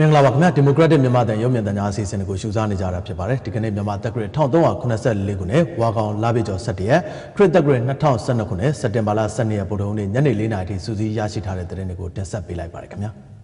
မင်္ဂလာပါခင်ဗျာဒီမိုကရက်တစ်မြန်မာတန်ရုပ်မြင်သံကြားအစီအစဉ်ကိုရှုစားနေကြတာဖြစ်ပါတယ်ဒီကနေ့မြန်မာတက်ဂရစ်1384ခုနှစ်ဝါကောင်လာပြည့်ကျော်17ရက်ခရစ်တက်ဂရစ်2012ခုနှစ်စက်တင်ဘာလ12ရက်ဗုဒ္ဓဟူးနေ့ညနေ4နာရီထိစူးစီးရရှိထားတဲ့သတင်းတွေကိုတင်ဆက်ပေးလိုက်ပါတယ်ခင်ဗျာ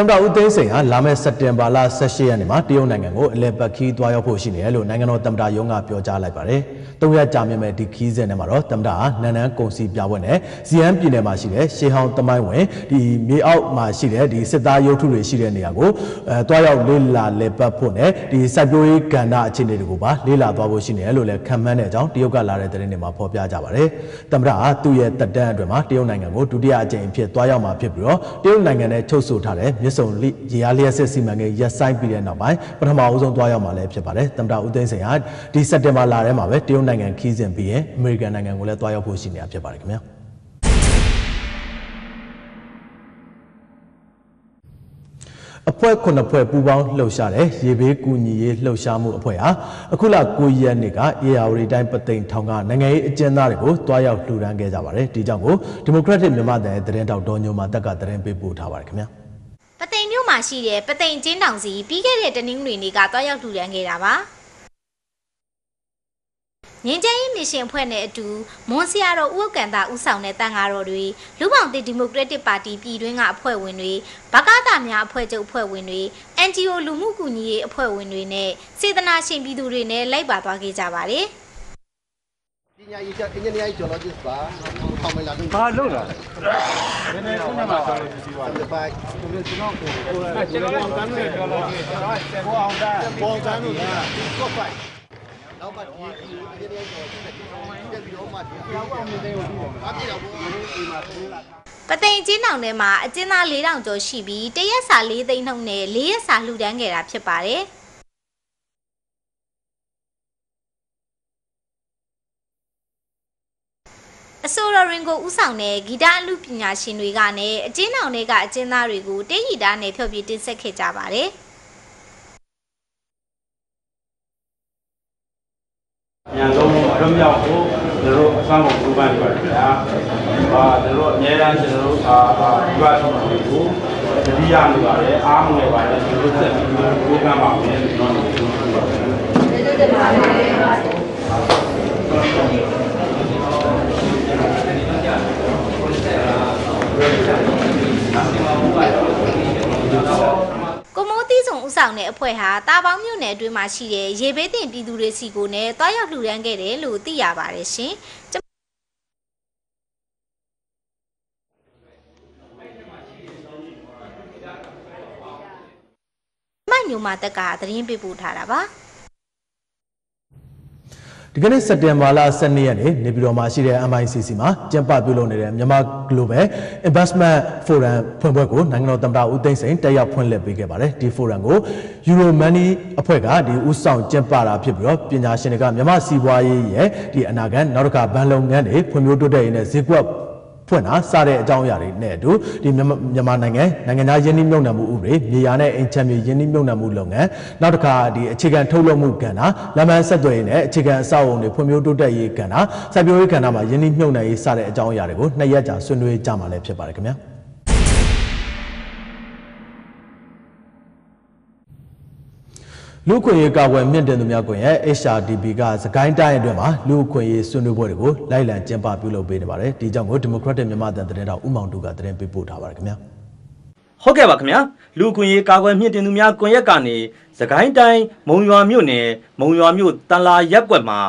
သမ္မတဦးသိန်းစိန်ဟာလာမယ့်စက်တင်ဘာလ18ရက်နေ့မှာတရုတ်နိုင်ငံကိုအလဲပတ်ခီးသွားရောက်ဖို့ရှိနေတယ်လို့နိုင်ငံတော်သမ္မတရုံးကပြောကြားလိုက်ပါတယ်။ သုံးရက်ကြာမြင့်မဲ့ဒီခီးစဉ်ထဲမှာတော့သမ္မတဟာနန်နန်ကုန်စီပြပွဲနဲ့ဇီယန်ပြည်နယ်မှာရှိတဲ့ရှေးဟောင်းတမိုင်းဝင်ဒီမြေအောက်မှာရှိတဲ့ဒီစစ်သားရုပ်ထုတွေရှိတဲ့နေရာကိုအဲသွားရောက်လေ့လာလဲပတ်ဖို့နဲ့ဒီစိုက်ပျိုးရေးကဏ္ဍအခြေအနေတွေကိုပါလေ့လာသွားဖို့ရှိနေတယ်လို့လည်းခံမှန်းတဲ့အကြောင်းတရုတ်ကလာတဲ့သတင်းတွေမှာဖော်ပြကြပါတယ်။သမ္မတဟာသူ့ရဲ့တက်တန်းအတွင်းမှာတရုတ်နိုင်ငံကိုဒုတိယအကြိမ်အဖြစ်သွားရောက်မှာဖြစ်ပြီးတော့တရုတ်နိုင်ငံနဲ့ချုပ်ဆိုထားတဲ့မြစ်ဆုံရေအားလျက်စစ်စီမံကိန်းရပ်ဆိုင်းပြီးတဲ့နောက်ပိုင်းပထမအဦးဆုံးသွားရောက်မှာလည်းဖြစ်ပါတယ်။သမ္မတဦးသိန်းစိန်ဟာဒီစက်တင်ဘာလထဲမှာပဲတရုတ်နိုင်ငံခီးစဉ်ပြီးရင်အမေရိကန်နိုင်ငံကိုလည်းသွားရောက်ဖို့ရှိနေတာဖြစ်ပါတယ်ခင်ဗျာ။အဖွဲ့ခုနှစ်ဖွဲ့ပူးပေါင်းလှုပ်ရှားတဲ့ရေဘေးကူညီရေးလှုပ်ရှားမှုအဖွဲ့ဟာအခုလ9ရက်နေ့ကအေယာဝတီတိုင်းပသိမ်ထောင်ကနိုင်ငံရေးအကျဉ်းသားတွေကိုတွားရောက်လှူဒန်းခဲ့ကြပါတယ်ဒီကြောင့်ကိုဒီမိုကရက်တစ်မြန်မာတန်ရဲ့သတင်းတောက်ဒေါ်ညိုမာတက်ကသတင်းပေးပို့ထားပါတယ်ခင်ဗျာပသိမ်မြို့မှာရှိတဲ့ပသိမ်ကျင်းတောင်စီပြီးခဲ့တဲ့တနင်္ဂနွေနေ့ကတွားရောက်လှူဒန်းခဲ့တာပါ ငင်းကျင်းရေးမရှင်အဖွဲ့နဲ့အတူမွန်စီယာတော်ဥက္ကန်တာဦးဆောင်တဲ့တန်ဃာတော်တွေလူပောင်သစ်ဒီမိုကရက်တစ်ပါတီပြည်တွင်းကအဖွဲ့ဝင်တွေဗကားတာများအဖွဲ့ချုပ်အဖွဲ့ဝင်တွေ NGO လူမှုကူညီရေးအဖွဲ့ဝင်တွေနဲ့စေတနာရှင်ပြည်သူတွေနဲ့လိုက်ပါသွားခဲ့ကြပါတယ်ပညာရေးချက်အင်ဂျင်နီယာဂျော်လောဂျစ်ပါထောင်မလာဘူးဘာလုပ်လာလဲနည်းနည်းခုနကမှာဂျော်လောဂျစ်စီပါဒီပါကျွန်တော်ကျွန်တော်ကိုကျွန်တော်အောင်တန်းနေဂျော်လောဂျစ်ကိုအောင်တန်းပေါ်တန်းလို့ကော့ဖိုက် နောက်ကဒီအင်ဂျင်နီယာဂျော်လောဂျစ်တက်ပြီးတော့မှဒီအအောင်မြင်တဲ့ကိုအပြည့်တော့ဘုရားအိမ်မှာသိလာပသိမ်ကျင်းတောင်ထဲမှာအကျဉ်းသား၄000ကျော်ရှိပြီးတရက်စာ၄သိန်းနှုန်းနဲ့၄ရက်စာလှူဒန်းခဲ့တာဖြစ်ပါတယ်။အဆိုတော်ရင်ကိုဥဆောင်တဲ့ဂီတအမှုပညာရှင်တွေကနဲ့အကျဉ်းထောင်တွေကအကျဉ်းသားတွေကိုတေးဂီတနဲ့ဖျော်ဖြေတင်ဆက်ခဲ့ကြပါတယ်။ ညလုံးရွတ်မြောက်ဖို့ကျွန်တော်တို့အဆောင်ကိုပူပန်နေပါတယ်ခင်ဗျာ။ဟာကျွန်တော်တို့အများအားကျွန်တော်တို့အာဒီပါဆောင်တွေကိုတတိယနေပါတယ်အားမငယ်ပါတယ်ကျွန်တော်တို့ဆက်ပြီးပူပန်ပါမယ်ကျွန်တော်တို့ကျေးဇူးတင်ပါတယ်ကိုမိုးသီးဆောင်ဥဆောင်တဲ့ အဖွဲ့ဟာတာပေါင်းမြို့နယ်အတွင်းမှာရှိတဲ့ရေဘေးတင်ပြည်သူတွေစီကိုနဲ့တွားရောက်လှူဒန်းခဲ့တယ်လို့သိရပါတယ်ရှင်မညိုမာတက်ကသတင်းပေးပို့ထားတာပါ ဒီကနေ့စက်တင်ဘာလ12ရက်နေ့နေပြည်တော်မှာရှိတဲ့ MICC မှာကျင်းပပြုလုပ်နေတဲ့မြန်မာ Global Investment Forum ဖွင့်ပွဲကိုနိုင်ငံတော်သမ္မတဦးသိန်းစိန်တက်ရောက်ဖွင့်လှစ်ပေးခဲ့ပါတယ်ဒီ forum ကို Euromoney အဖွဲ့ကဒီဥဆောင်ကျင်းပတာဖြစ်ပြီးတော့ပညာရှင်တွေကမြန်မာစီးပွားရေးရဲ့ဒီအနာဂတ်နောက်တစ်ခါဘဏ်လုပ်ငန်းတွေဖွံ့ဖြိုးတိုးတက်ရေးနဲ့ဈေးကွက် ဖွင့်တာစတဲ့အကြောင်းအရာတွေနဲ့အတူဒီမြန်မာနိုင်ငံနိုင်ငံသားယင်းနှိမ့်မြုံနယ်မှုဥပဒေမြေယာနဲ့အင်ချမ်းမြေယင်းနှိမ့်မြုံနယ်မှုလုပ်ငန်းနောက်တစ်ခါဒီအခြေခံထုတ်လုပ်မှုကဏ္ဍလမ်းမဆက်သွယ်ရေးနဲ့အခြေခံအဆောက်အုံတွေဖွံ့ဖြိုးတိုးတက်ရေးကဏ္ဍစိုက်ပျိုးရေးကဏ္ဍမှာယင်းနှိမ့်မြုံနယ်ရေးစတဲ့အကြောင်းအရာတွေကိုနှစ်ရက်ကြာဆွေးနွေးကြမှာလည်းဖြစ်ပါတယ်ခင်ဗျာ လူခွင့်ရေးကာကွယ်မြင့်တင်သူများကွန်ရဲ့ HRDB ကစကိုင်းတိုင်းအတွင်းမှာလူခွင့်ရေးဆွေးနွေးပွဲတွေကိုလိုက်လံကျင်းပပြုလုပ်ပေးနေပါတယ်ဒီကြောင့်ကိုဒီမိုကရက်တစ်မြန်မာတန်သတင်းတော်ဦးမောင်တူကသတင်းပေးပို့ထားပါတယ်ခင်ဗျာဟုတ်ကဲ့ပါခင်ဗျာလူခွင့်ရေးကာကွယ်မြင့်တင်သူများကွန်ရက်ကနေစကိုင်းတိုင်းမုံရွာမြို့နယ်မုံရွာမြို့တန်လာရက်ကွက်မှာ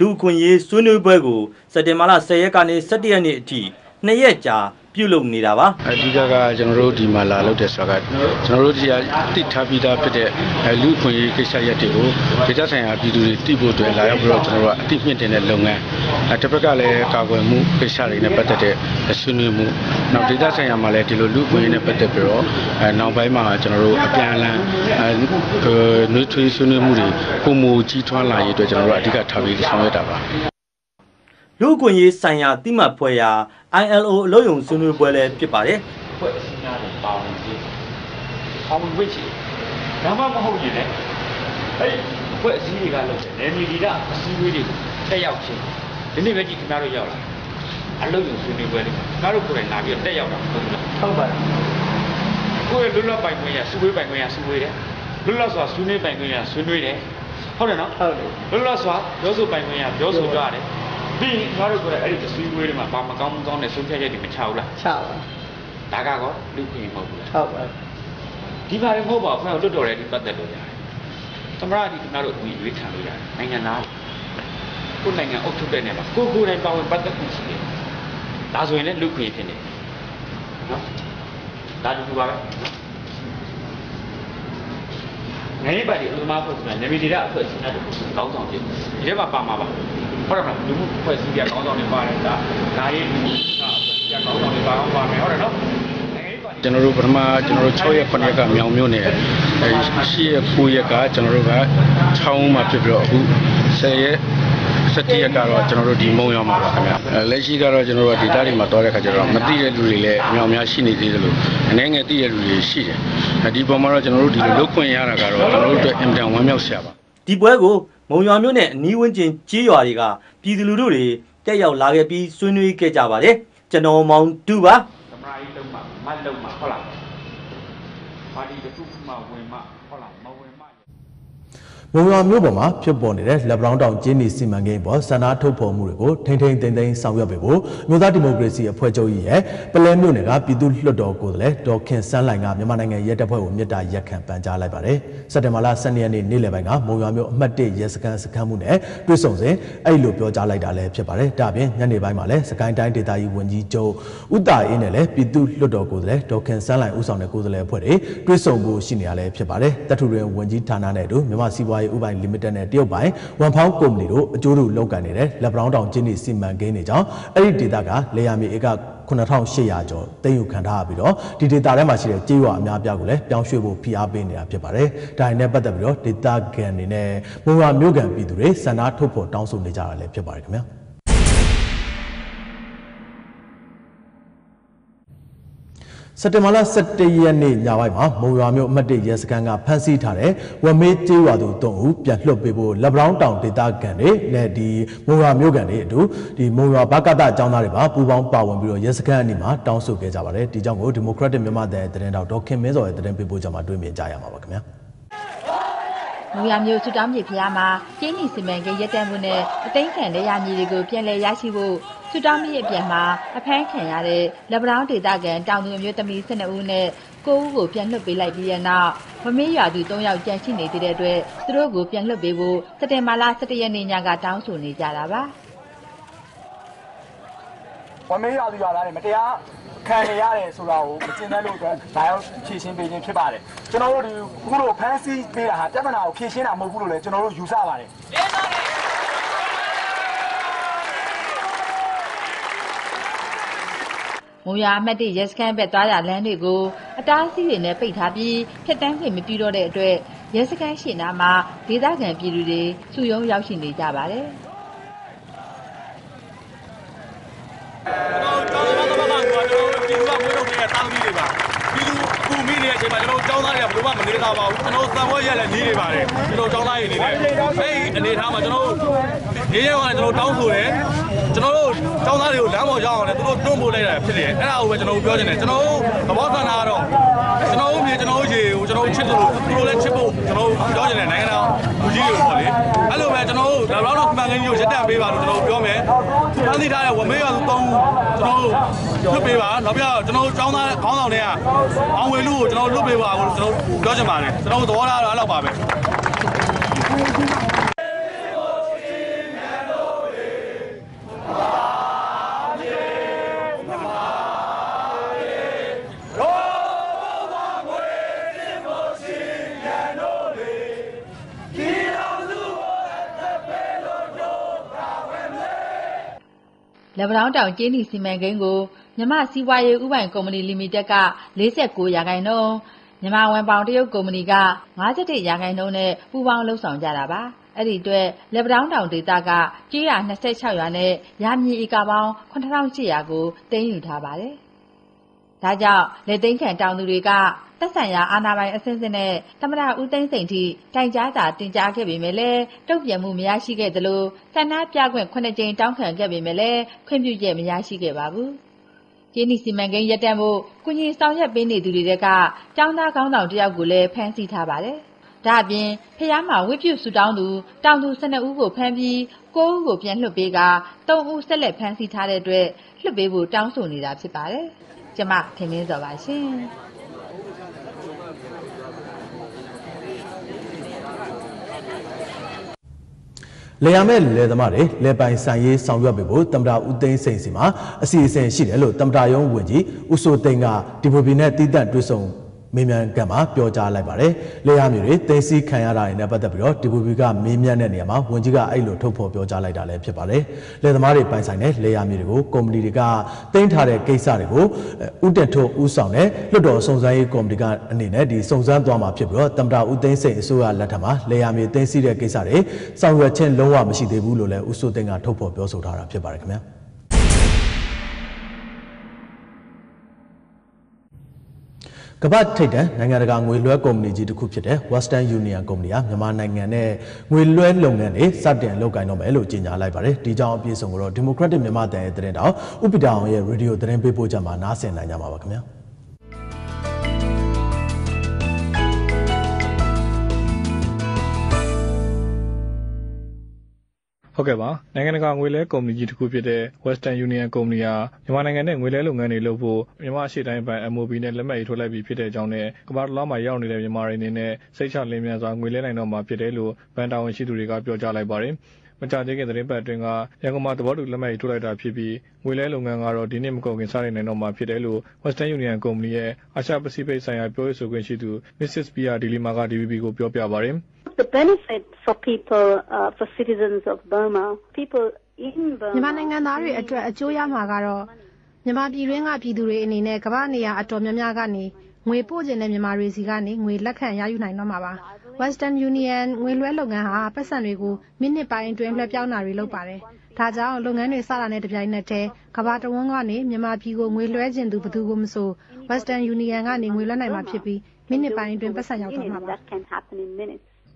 လူခွင့်ရေးဆွေးနွေးပွဲကိုစက်တင်ဘာလ10ရက်ကနေ17ရက်နေ့အထိနှစ်ရက်ကြာ ပြုလုပ်နေတာပါအဓိကကကျွန်တော်တို့ဒီမှာလာလုပ်တယ်ဆိုတာကကျွန်တော်တို့ဒီကတိထားပြီးသားဖြစ်တဲ့လူခွင့်ရေးကိစ္စရပ်တွေကိုဒေသဆိုင်ရာပြည်သူတွေသိဖို့အတွက်လာရောက်ပြီးတော့ကျွန်တော်တို့ကအတိမြင့်တင်တဲ့လုပ်ငန်းတစ်ဖက်ကလည်းကာကွယ်မှုကိစ္စတွေနဲ့ပတ်သက်တဲ့ဆွေးနွေးမှုနောက်ဒေသဆိုင်ရာမှာလည်းဒီလိုလူခွင့်ရေးနဲ့ပတ်သက်ပြီးတော့အဲနောက်ပိုင်းမှာကျွန်တော်တို့အပြန်အလှန်အဲနှွေးထွေးဆွေးနွေးမှုတွေပုံမူကြီးထွားလာရေးအတွက်ကျွန်တော်တို့အဓိကထားပြီးဆောင်ရွက်တာပါလူ့အခွင့်အရေးဆိုင်ရာတိမှတ်ဖွဲ့ရာ ILO အလို့ယုံဆွေးနွေးပွဲလည်းဖြစ်ပါတယ်ဖွဲ့အစည်းအများတွေပါဝင်ပြီးပါဝင်ဝိချီဒါမှမဟုတ်ရင်လည်းအဲ့ဘွဲ့အစည်းတွေကလုပ်တယ်နယ်မြေဒီကအစည်းအဝေးတွေတက်ရောက်ခြင်းဒီနေ့ပဲကြည့်ခင်ဗျားတို့ရောက်လာအလုပ်ရုံဆွေးနွေးပွဲတွေခင်ဗျားတို့ကိုယ်တိုင်လာပြီးတက်ရောက်တာမဟုတ်ဘူးလားဟုတ်ပါတယ်ကိုယ်လွတ်လပ်ပိုင်ခွင့်ရစုဝေးပိုင်ခွင့်ရစုဝေးတယ်လွတ်လပ်စွာဆွေးနွေးပိုင်ခွင့်ရဆွေးနွေးတယ်ဟုတ်တယ်နော်ဟုတ်တယ်လွတ်လပ်စွာပြောဆိုပိုင်ခွင့်ရပြောဆိုကြတယ် ပြီးရင်ခင်ဗျားတို့ကိုယ်တိုင်အဲ့ဒီအစည်းအဝေးတွေမှာဘာမကောင်းမကောင်းတဲ့ဆုံးဖြတ်ချက်တွေမချဘူးလားချပါဒါကတော့လူခွင့်မဟုတ်ဘူးလားဟုတ်ပါဒီဘာတွေမဟုတ်ပါဘူးခင်ဗျားတို့လွတ်တော်တယ်ဒီပတ်သက်လို့ရတယ်သမရဒီခင်ဗျားတို့ဝင်ရွေးခံလို့ရတယ်နိုင်ငံသားကိုယ်နိုင်ငံအုပ်ချုပ်တဲ့နေရာမှာကိုယ်ကိုယ်တိုင်ပါဝင်ပတ်သက်မှုရှိတယ်ဒါဆိုရင်လည်းလူခွင့်ဖြစ်နေနော်ဒါတူတူပါပဲနော်နိုင်ငံပါတီအမှမဟုတ်ဘူးနေမီဒီတာအဖွဲ့အစည်းနဲ့ကောင်းဆောင်ဖြစ်ဒီထဲမှာပါမှာပါ ဟုတ်တယ်မလားလူမှုအဖွဲ့အစည်းကကောင်းဆောင်တွေပါတယ်ဒါဒါရေးလူမှုကကောင်းဆောင်တွေပါအောင်ပါမယ်ဟုတ်တယ်နော်နိုင်ငံရေးပါတီကျွန်တော်တို့ပထမကျွန်တော်တို့6ရက်9ရက်ကမြောင်မြို့နယ်အဲ10ရက်9ရက်ကကျွန်တော်တို့ကချောင်းမှာဖြစ်ပြီးတော့အခု10ရက်17ရက်ကတော့ကျွန်တော်တို့ဒီမုံရွာမှာပါခင်ဗျအဲလက်ရှိကတော့ကျွန်တော်တို့ကဒေတာတွေမှာတွားတဲ့ခါကျတော့မသိတဲ့လူတွေလည်းအများအများရှိနေသေးတယ်လို့အနေငယ်သိတဲ့လူတွေရှိတယ်အဲဒီပုံမှာတော့ကျွန်တော်တို့ဒီလိုလုတ်ခွင့်ရတာကတော့ကျွန်တော်တို့အတွက်အင်တန်ဝမ်းမြောက်စရာပါဒီပွဲကို မုံရွာမြို့နယ်အနီးဝန်းကျင်ကြေးရွာတွေကပြည်သူလူထုတွေတက်ရောက်လာခဲ့ပြီးဆွေးနွေးခဲ့ကြပါတယ်ကျွန်တော်မောင်တူပါသမရာကြီးလုံးမှမတ်လုံးမှဟုတ်လားပါတီတစ်ခုမှဝင်မှဟုတ်လားမဝင်မှ မုံရွာမြို့ပေါ်မှာဖြစ်ပေါ်နေတဲ့လက်ဘရောင်းတောင်ကျင်းနီစီမံကိန်းပေါ်စန္ဒထုတ်ဖော်မှုတွေကိုထိမ့်ထိမ့်သိမ့်သိမ့်ဆောင်ရွက်ပေးဖို့မြို့သားဒီမိုကရေစီအဖွဲ့ချုပ်ကြီးရဲ့ပလဲမြို့နယ်ကပြည်သူ့လွှတ်တော်ကိုယ်စားလှယ်ဒေါ်ခင်စန်းလိုင်ကမြန်မာနိုင်ငံရဲတပ်ဖွဲ့ကိုမြစ်တာရက်ခံပန်ကြားလိုက်ပါတယ်စက်တင်ဘာလ12ရက်နေ့နေ့လယ်ပိုင်းကမုံရွာမြို့အမှတ်1ရဲစခန်းစခန်းမှုနဲ့တွေ့ဆုံစဉ်အဲ့လိုပြောကြားလိုက်တာလည်းဖြစ်ပါတယ်ဒါ့အပြင်ညနေပိုင်းမှာလည်းစကိုင်းတိုင်းဒေသကြီးဝန်ကြီးချုပ်ဦးတာအေးနဲ့လည်းပြည်သူ့လွှတ်တော်ကိုယ်စားလှယ်ဒေါ်ခင်စန်းလိုင်ဦးဆောင်တဲ့ကိုယ်စားလှယ်အဖွဲ့တွေတွေ့ဆုံဖို့ရှိနေရလည်းဖြစ်ပါတယ်တပ်ထူတွင်ဝန်ကြီးဌာနနဲ့အတူမြန်မာစီးပွားရေးဥပိုင်လီမိတက်နဲ့တရုတ်ပိုင်ဝန်ဖောင်းကုမ္ပဏီတို့အကျိုးတူလုပ်ကန်နေတဲ့လက်ဘရောင်းတောင်ကျင်းနီစီမံကိန်းတွေကြောင့်အဲ့ဒီဒေသကလေယာမြေဧက9800ကျော်တင်ယူခံထားရပြီးတော့ဒီဒေသထဲမှာရှိတဲ့ကြေးရွာအများအပြားကိုလည်းပြောင်းရွှေ့ဖို့ဖိအားပေးနေတာဖြစ်ပါတယ်။ဒါနဲ့ပတ်သက်ပြီးတော့ဒေသခံတွေနဲ့မုံရွာမြို့ကန်ပြည်သူတွေစန္ဒထုတ်ဖို့တောင်းဆိုနေကြတာလည်းဖြစ်ပါတယ်ခင်ဗျာ။ စက်တင်ဘာလ17ရက်နေ့ညပိုင်းမှာမုံရွာမြို့အမှတ်1ရဲစခန်းကဖမ်းဆီးထားတဲ့ဝမေးကျေးရွာသူ3ဦးပြန်လွှတ်ပေးဖို့လက်ဘရောင်းတောင်ဒေသခံတွေနဲ့ဒီမုံရွာမြို့ကန်တွေအတူဒီမုံရွာဘကတအကြောင်းသားတွေပါပူးပေါင်းပါဝင်ပြီးတော့ရဲစခန်းအနီးမှာတောင်းဆိုခဲ့ကြပါတယ်ဒီကြောင့်ကိုဒီမိုကရက်တစ်မြန်မာတဲ့သတင်းတောက်ဒေါက်ခင်မင်းစောရဲ့သတင်းပေးပို့ချက်မှာတွေ့မြင်ကြရမှာပါခင်ဗျာမူရမျိုးချူတောင်းမြေဖျားမှာကျင်းနီစီမံကိန်းရက်တံမှုနဲ့အသိမ်းခံတဲ့ရမည်တွေကိုပြန်လည်ရရှိဖို့ ချူတောင်းမြေအပြန်မှာ အဖမ်းခံရတဲ့ လက်ဗရောင်းဒေသခံ တောင်သူမျိုးသမီး12ဦးနဲ့9ဦးကို ပြန်လွှတ်ပေးလိုက်ပြီးတဲ့နောက် မမေးရွာသူ3ယောက်ကြန့်ရှိနေသေးတဲ့အတွက် သူတို့ကို ပြန်လွှတ်ပေးဖို့ စက်တင်ဘာလ17ရက်နေ့ညက တောင်းဆိုနေကြတာပါဝမေးရွာသူ ရွာသားတွေ မတရားခံနေရတယ်ဆိုတာကို မကျင်တဲ့လို့အတွက်ဒါရောက်ဖြည့်ရှင်းပေးခြင်း ဖြစ်ပါတယ် ကျွန်တော်တို့ဒီခုလိုဖန်ဆီးပေးတာဟာ ပြဿနာကို ဖြည့်ရှင်းတာ မဟုတ်ဘူးလို့လည်း ကျွန်တော်တို့ ယူဆပါတယ် မုံရွာအမှတ်၁ရဲစခန်းဘက်သွားရလမ်းတွေကို အတားအဆီးတွေနဲ့ ပိတ်ထားပြီးဖျက်တမ်းခွင့်မပြုတော့တဲ့အတွက် ရဲစခန်းရှိနာမှာ ဒေသခံပြည်သူတွေ စုယုံရောက်ရှိနေကြပါတယ်။ပြည်သူကမွေးထုတ်နေတဲ့တာသမီတွေပါပြည်သူကူမိနေတဲ့အချိန်မှာ ကျွန်တော်တို့ចောင်းသားတွေက ဘယ်လိုမှ မနေသားပါဘူး ကျွန်တော်တို့ သံပွဲရက်လည်းနေနေပါတယ် ကျွန်တော်ចောင်းသားတွေနေနေအဲ့ဒီအနေထားမှာ ကျွန်တော်တို့ နေရဲကလည်းကျွန်တော်တောင်းဆိုတယ်ကျွန်တော်တို့ចောင်းသားတွေကိုလမ်းပေါ်ရောက်အောင်လည်းသူတို့တွန်းပို့လိုက်တာဖြစ်တယ်အဲ့ဒါကိုပဲကျွန်တော်တို့ပြောချင်တယ်ကျွန်တော်တို့သဘောဆန္ဒကတော့ကျွန်တော်တို့မြေကျွန်တော်တို့ရေကိုကျွန်တော်တို့ချစ်တယ်လို့သူတို့လည်းချစ်ဖို့ကျွန်တော်တို့ပြောချင်တယ်နိုင်ငံတော်လူကြီးတွေကိုပေါ့လေအဲ့လိုပဲကျွန်တော်တို့ဒါတော့တော့မှန်ကန်ကြီးကိုရက်တက်ပေးပါလို့ကျွန်တော်တို့ပြောမယ်ဖန်တီးထားတဲ့ဝမေးရွာသူသုံးကျွန်တော်တို့လွတ်ပေးပါနောက်ပြကျွန်တော်တို့ចောင်းသားခေါင်းဆောင်တွေကအောင်ဝေလူကိုကျွန်တော်တို့လွတ်ပေးပါကိုကျွန်တော်ပြောချင်ပါတယ်ကျွန်တော်တို့သဘောထားတော့အဲ့လောက်ပါပဲ လက်ဗရောင်းတောင်ကျင်းနီစီမံကိန်းကိုမြမစီးပွားရေးဥပိုင်ကုမ္ပဏီလီမိတက်က49ရာခိုင်နှုန်းမြမဝန်ပေါင်တရုတ်ကုမ္ပဏီက51ရာခိုင်နှုန်းနဲ့ပူးပေါင်းလှုပ်ဆောင်ကြတာပါအဲ့ဒီအတွက်လက်ဗရောင်းတောင်ဒေသကကြေးရ26ရွာနဲ့ရာမြေဧကပေါင်း9800ကိုသိမ်းယူထားပါတယ်။ ဒါကြောင့်လက်သိမ်းခံတောင်သူတွေက သက်ဆိုင်ရာအာဏာပိုင်အဆင့်ဆင့်နဲ့ သမ္မတဦးသိန်းစိန်ထိ တိုင်ကြားစာတင်ကြားခဲ့ပေမဲ့လည်း တုံ့ပြန်မှု မရရှိခဲ့သလို ဆန္ဒပြခွင့်9ကြိမ် တောင်းခံခဲ့ပေမဲ့လည်း ခွင့်ပြုချက် မရရှိခဲ့ပါဘူး။ကျေးနီစီမံကိန်းရပ်တန့်ဖို့ကုညီဆောင်ရွက်ပေးနေသူတွေကကျောင်းသားကောင်းဆောင်တယောက်ကိုလည်း ဖမ်းဆီးထားပါတယ်။ဒါအပြင်ဖျားမှာဝိပုစုတောင်းသူ တောင်သူ12ဦးကို ဖမ်းပြီး9ဦးကို ပြန်လွှတ်ပေးက3ဦး ဆက်လက်ဖမ်းဆီးထားတဲ့အတွက် လွှတ်ပေးဖို့ တောင်းဆိုနေတာ ဖြစ်ပါတယ်။ ကျမထင်င်းစောပါရှင်။လေယာမဲ့လေသမားတွေလေပိုင်ဆိုင်ရေးဆောင်ရွက်ပေးဖို့တမ္ပရာဦးသိန်းစိန်စီမှာအစီအစဉ်ရှိတယ်လို့တမ္ပရာယုံဝင်ကြီးဦးစိုးသိန်းကဒီဗိုဘီနဲ့တီးတန့်တွဲဆုံ မေးမြန်းကမှာပြောကြားလိုက်ပါတယ်။လေယာမျိုးတွေသိသိခံရတာတွေနဲ့ပတ်သက်ပြီးတော့ဒီဘူဘီကမေးမြန်းတဲ့နေရာမှာဝန်ကြီးကအဲ့လိုထုတ်ဖော်ပြောကြားလိုက်တာလည်းဖြစ်ပါတယ်။လေသမားတွေပိုင်ဆိုင်တဲ့လေယာမျိုးတွေကိုကုမ္ပဏီတွေကတင်ထားတဲ့ကိစ္စတွေကိုဥတက်ထုတ်ဥဆောင်တဲ့လွှတ်တော်စုံစမ်းရေးကော်မတီကအနေနဲ့ဒီစုံစမ်းသွားမှာဖြစ်ပြီးတော့တမ္ပတာဦးသိန်းစိန်အစိုးရလက်ထက်မှာလေယာမျိုးသိသိတဲ့ကိစ္စတွေဆောင်ရွက်ခြင်းလုံးဝမရှိသေးဘူးလို့လည်းဦးစိုးသိန်းကထုတ်ဖော်ပြောဆိုထားတာဖြစ်ပါတယ်ခင်ဗျာ။ ကမ္ဘာထိပ်တန်းနိုင်ငံတကာငွေလွှဲကုမ္ပဏီကြီးတစ်ခုဖြစ်တဲ့ Western Union ကုမ္ပဏီဟာမြန်မာနိုင်ငံနဲ့ငွေလွှဲလုပ်ငန်းတွေစတင်လုပ်ကိုင်တော့မယ်လို့ကြေညာလိုက်ပါတယ်။ဒီကြောင်းအပြည့်အစုံကိုတော့ Democratic မြန်မာတန်ရဲ့သတင်းတောင်ဥပဒေအောင်ရဲ့ရေဒီယိုသတင်းပေးပို့ချက်မှာနားဆင်နိုင်ကြပါပါခင်ဗျာ။ ဟုတ်ကဲ့ပါနိုင်ငံတကာငွေလဲကုမ္ပဏီကြီးတစ်ခုဖြစ်တဲ့ Western Union ကုမ္ပဏီဟာမြန်မာနိုင်ငံနဲ့ငွေလဲလုပ်ငန်းတွေလုပ်ဖို့မြန်မာအရှေ့တိုင်းဘဏ် MOB နဲ့လက်မှတ်ရေးထိုးလိုက်ပြီးဖြစ်တဲ့အကြောင်းနဲ့ကမ္ဘာတလွှားမှာရောက်နေတဲ့မြန်မာတွေအနေနဲ့စိတ်ချလင်းမြန်စွာငွေလဲနိုင်တော့မှာဖြစ်တယ်လို့ဘဏ်တာဝန်ရှိသူတွေကပြောကြားလိုက်ပါတယ် မကြသေးခင်သတင်းပတ်အတွင်းကရန်ကုန်မှာသဘောတူလက်မှတ်ရေးထိုးလိုက်တာဖြစ်ပြီးငွေလဲလုပ်ငန်းကတော့ဒီနှစ်မကုန်ခင်စတင်နိုင်တော့မှာဖြစ်တယ်လို့ Western Union ကုမ္ပဏီရဲ့အာရှပစိဖိတ်ဆိုင်ရာပြောရေးဆိုခွင့်ရှိသူ Mrs. Pia Dilima က DVB ကိုပြောပြပါတယ်။ the benefit for people uh, for citizens of Burma people in Burma မြန်မာနိုင်ငံသားတွေအတွက်အကျိုးရမှာကတော့မြန်မာပြည်တွင်းကပြည်သူတွေအနေနဲ့ကမ္ဘာနေရာအတော်များများကနေငွေပို့ခြင်းနဲ့မြန်မာတွေစီကနေငွေလက်ခံရယူနိုင်တော့မှာပါ Western Union ငွေလွှဲလုပ်ငန်းဟာပတ်စံတွေကို မိနစ်ပိုင်းအတွင်း လွှဲပြောင်းတာတွေ လုပ်ပါတယ် ဒါကြောင့် လုပ်ငန်းတွေစတာနဲ့ တပြိုင်နက်တည်းကဘာတဝန်းကနေ မြန်မာပြည်ကို ငွေလွှဲခြင်းသူ ဘယ်သူကိုမဆို Western Union ကနေ ငွေလွှဲနိုင်မှာဖြစ်ပြီး မိနစ်ပိုင်းအတွင်းပတ်စံရောက်တော့မှာပါ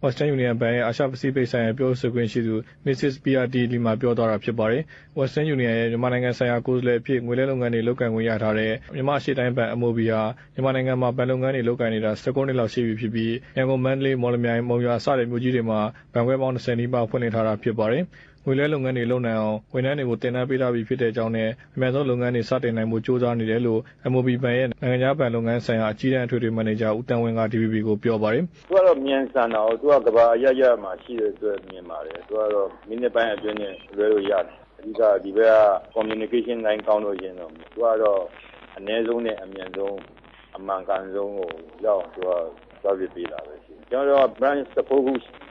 Western Union ဘဏ်ရဲ့အာရှပစိဖိတ်ဆိုင်ရာပြောဆိုခွင့်ရှိသူ Mrs. PRT လီမှာပြောသွားတာဖြစ်ပါတယ်။ Western Union ရဲ့မြန်မာနိုင်ငံဆိုင်ရာကိုယ်စားလှယ်အဖြစ်ငွေလဲလုပ်ငန်းတွေလုပ်ကိုင်ခွင့်ရထားတဲ့မြန်မာအရှေ့တိုင်းဘဏ် MOB ဟာမြန်မာနိုင်ငံမှာဘဏ်လုပ်ငန်းတွေလုပ်ကိုင်နေတာ19နှစ်လောက်ရှိပြီဖြစ်ပြီးရန်ကုန်မန္တလေးမော်လမြိုင်မုံရွာစတဲ့မြို့ကြီးတွေမှာဘဏ်ခွဲပေါင်း20နီးပါးဖွင့်လှစ်ထားတာဖြစ်ပါတယ်။ ငွေလဲလုပ်ငန်းတွေလုပ်နိုင်အောင်ဝန်ထမ်းတွေကိုတင်နန်းပေးထားပြီးဖြစ်တဲ့အကြောင်းနဲ့အများဆုံးလုပ်ငန်းတွေစတင်နိုင်မှုစ조사နေတယ်လို့ MOB ဘဏ်ရဲ့နိုင်ငံခြားဘဏ်လုပ်ငန်းဆိုင်ရာအကြီးတန်းအထွေထွေမန်နေဂျာဦးတန်းဝင်းက DVB ကိုပြောပါတယ်။သူကတော့မြန်ဆန်တာ哦သူကကဘာအရရမှာရှိတဲ့အတွက်မြင်ပါတယ်။သူကတော့မိနစ်ပိုင်းအတွင်းနဲ့လွဲလို့ရတယ်။အဓိကဒီဘက်က communication line ကောင်းလို့ရှင်တော့သူကတော့အနည်းဆုံးနဲ့အမြန်ဆုံးအမှန်ကန်ဆုံးကိုရောက်သူက service ပေးတာပဲရှိတယ်။ကျွန်တော်တို့ branch support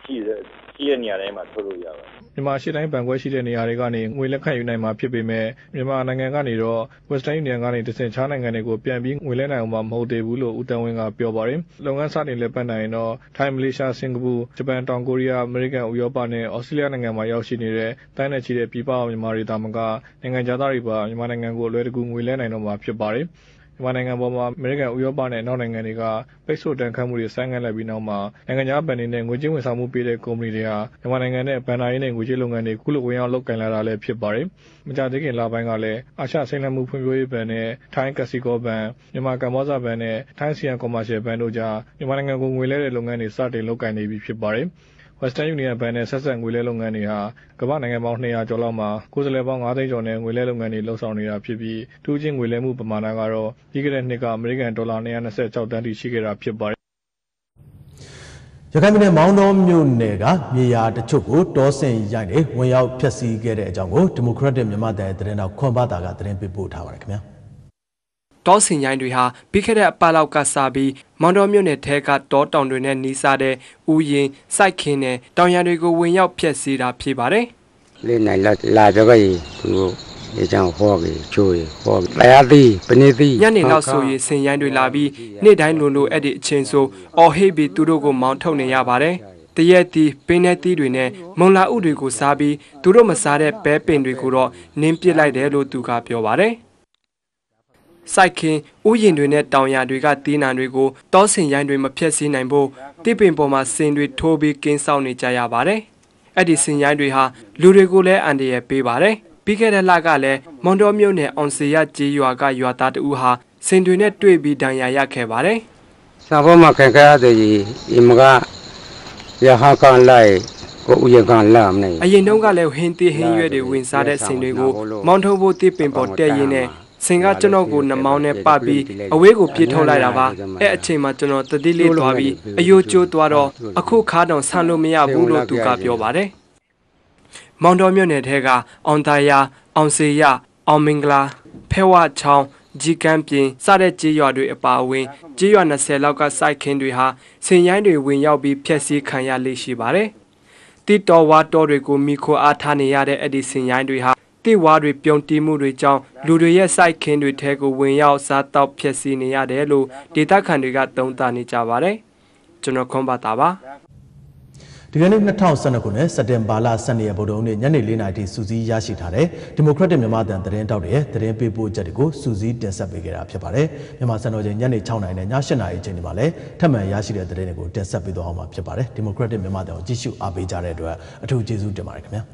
ရှိတဲ့ရှိတဲ့နေရာတိုင်းမှာထုတ်လို့ရပါတယ် မြန်မာရှေ့တိုင်းဘဏ်ခွဲရှိတဲ့နေရာတွေကနေငွေလက်ခံယူနိုင်မှာဖြစ်ပေမဲ့မြန်မာနိုင်ငံကနေတော့ Western Union ကနေတဆင့်ခြားနိုင်ငံတွေကိုပြန်ပြီးငွေလဲနိုင်အောင်မဟုတ်သေးဘူးလို့ဦးတန်းဝင်းကပြောပါတယ်။လုပ်ငန်းစတင်လက်ပတ်နိုင်ရင်တော့ထိုင်းမလေးရှားစင်ကာပူဂျပန်တောင်ကိုရီးယားအမေရိကန်ဥရောပနဲ့ဩစတြေးလျနိုင်ငံမှာရောက်ရှိနေတဲ့တိုင်းနဲ့ချီတဲ့ပြည်ပမြန်မာတွေတာမကနိုင်ငံသားတွေပါမြန်မာနိုင်ငံကိုအလွယ်တကူငွေလဲနိုင်တော့မှာဖြစ်ပါတယ်။ မြန်မာနိုင်ငံပေါ်မှာအမေရိကန်ဥရောပနဲ့နောက်နိုင်ငံတွေကပိတ်ဆို့တန်ခတ်မှုတွေဆိုင်းငံ့လိုက်ပြီးနောက်မှာနိုင်ငံခြားဘဏ်တွေနဲ့ငွေကြေးဝန်ဆောင်မှုပေးတဲ့ကုမ္ပဏီတွေဟာမြန်မာနိုင်ငံနဲ့ဘဏ္ဍာရေးနဲ့ငွေကြေးလုပ်ငန်းတွေခုလိုဝင်ရောက်လုပ်ကိုင်လာတာလည်းဖြစ်ပါတယ်။မကြသေးခင်လပိုင်းကလည်းအာရှစိန်လမှုဖွံ့ဖြိုးရေးဘဏ်နဲ့ထိုင်းကစီကောဘဏ်မြန်မာကမ္ဘောဇဘဏ်နဲ့ထိုင်းစီယံကော်မာရှယ်ဘဏ်တို့ကြားမြန်မာနိုင်ငံကိုငွေလဲတဲ့လုပ်ငန်းတွေစတင်လုပ်ကိုင်နေပြီဖြစ်ပါတယ်။ Western Union ဘဏ်နဲ့ဆက်စပ်ငွေလဲလုပ်ငန်းတွေဟာကမ္ဘာနိုင်ငံပေါင်း200ကျော်လောက်မှာကိုယ်စားလှယ်ပေါင်း9သိန်းကျော်နဲ့ငွေလဲလုပ်ငန်းတွေလှုပ်ဆောင်နေတာဖြစ်ပြီးတူးချင်းငွေလဲမှုပမာဏကတော့ပြီးခဲ့တဲ့နှစ်ကအမေရိကန်ဒေါ်လာ226တန်းထိရှိခဲ့တာဖြစ်ပါတယ်ရခိုင်ပြည်နယ်မောင်းတော်မြို့နယ်ကမြေယာတချို့ကိုတောဆင်ရိုက်နေဝင်ရောက်ဖျက်ဆီးခဲ့တဲ့အကြောင်းကိုဒီမိုကရက်တစ်မြန်မာတိုင်းသတင်းတော်ခွန်ဘာတာကသတင်းပေးပို့ထားပါတယ်ခင်ဗျာ။ တောစင်ရိုင်းတွေဟာပြီးခဲ့တဲ့အပတ်လောက်ကစပြီးမောင်တော်မြို့နယ်ထဲကတောတောင်တွေနဲ့နီးစားတဲ့ဥယျင်စိုက်ခင်းနဲ့တောင်ရံတွေကိုဝင်ရောက်ဖျက်ဆီးတာဖြစ်ပါတယ်။လေးနိုင်လာလာပြောကြရင်သူတို့ဒီကြောင့်ဟောကြီးချိုးရဟောတရားသည်ပနေသည်ညနေနောက်ဆိုရင်စင်ရိုင်းတွေလာပြီးနေ့တိုင်းလိုလိုအဲ့ဒီအချင်းဆိုအော်ဟိပြီးသူတို့ကိုမောင်းထုတ်နေရပါတယ်။တရက်တီပင်းတဲ့တီးတွေနဲ့မုံလာဥတွေကိုစားပြီးသူတို့မစားတဲ့ဘဲပင်တွေကိုတော့နင်းပစ်လိုက်တယ်လို့သူကပြောပါတယ် စိုက်ခင်းဥယျာဉ်တွေနဲ့တောင်ယာတွေကတီးနှံတွေကိုတောဆင်ရိုင်းတွေမဖျက်ဆီးနိုင်ဖို့တိပင်ပေါ်မှာစင်တွေထိုးပြီးကင်းဆောင်နေကြရပါတယ်။အဲ့ဒီစင်ရိုင်းတွေဟာလူတွေကိုလည်းအန္တရာယ်ပေးပါတယ်။ပြီးခဲ့တဲ့လကလည်းမွန်တော်မြို့နယ်အောင်စီရကျေးရွာကရွာသားတဦးဟာစင်တွေနဲ့တွေ့ပြီးဒဏ်ရာရခဲ့ပါတယ်။စာပေါ်မှာခင်ခရတဲ့ကြီးအမကရဟာကန်လိုက်ကိုဥယကန်လာမနေအရင်တုန်းကလည်းဟင်းသီးဟင်းရွက်တွေဝင်စားတဲ့ဆင်တွေကိုမောင်းထုတ်ဖို့တိပင်ပေါ်တက်ရင်းနဲ့ ဆင်ကကျွန်တော်ကိုနှမောင်းနဲ့ပပြီးအဝေးကိုပြစ်ထုတ်လိုက်တာပါအဲ့အချိန်မှာကျွန်တော်တတိလေးသွားပြီးအယိုးကျိုးသွားတော့အခုခါတောင်ဆန်လို့မရဘူးလို့သူကပြောပါတယ်မောင်တော်မြို့နယ်ထဲကအောင်သာယာအောင်စေရအောင်မင်္ဂလာဖဲဝချောင်းဂျီကန်းပြင်စတဲ့ကြေးရွာတွေအပါအဝင်ကြေးရွာ20လောက်ကစိုက်ခင်းတွေဟာဆင်ရိုင်းတွေဝင်ရောက်ပြီးဖျက်ဆီးခံရလေရှိပါတယ်။တိတော်ဝါတော်တွေကိုမိခိုအားထားနေရတဲ့အဲ့ဒီဆင်ရိုင်းတွေဟာ တိဝါတွေပြုံတီးမှုတွေကြောင့်လူတွေရဲ့စိုက်ခင်းတွေထဲကိုဝင်ရောက်စားတောက်ဖျက်ဆီးနေရတယ်လို့ဒေသခံတွေကသုံးသပ်နေကြပါတယ်။ကျွန်တော်ခွန်ပါတာပါ။ဒီကနေ့2012ခုနှစ်စက်တင်ဘာလ12ရက်ဗုဒ္ဓဟူးနေ့ညနေ4:00နာရီထိစူးစီးရရှိထားတဲ့ဒီမိုကရက်တစ်မြန်မာတန်သတင်းတောက်တွေရဲ့သတင်းပေးပို့ချက်တွေကိုစူးစီးတင်ဆက်ပေးခဲ့တာဖြစ်ပါတယ်။မြန်မာစံတော်ချိန်ညနေ6:00နာရီနဲ့ည8:00နာရီအချိန်တွေမှာလည်းထပ်မံရရှိတဲ့သတင်းတွေကိုတင်ဆက်ပေးသွားအောင်မှာဖြစ်ပါတယ်။ဒီမိုကရက်တစ်မြန်မာတန်ကိုကြည့်ရှုအားပေးကြတဲ့အတွက်အထူးကျေးဇူးတင်ပါတယ်ခင်ဗျာ။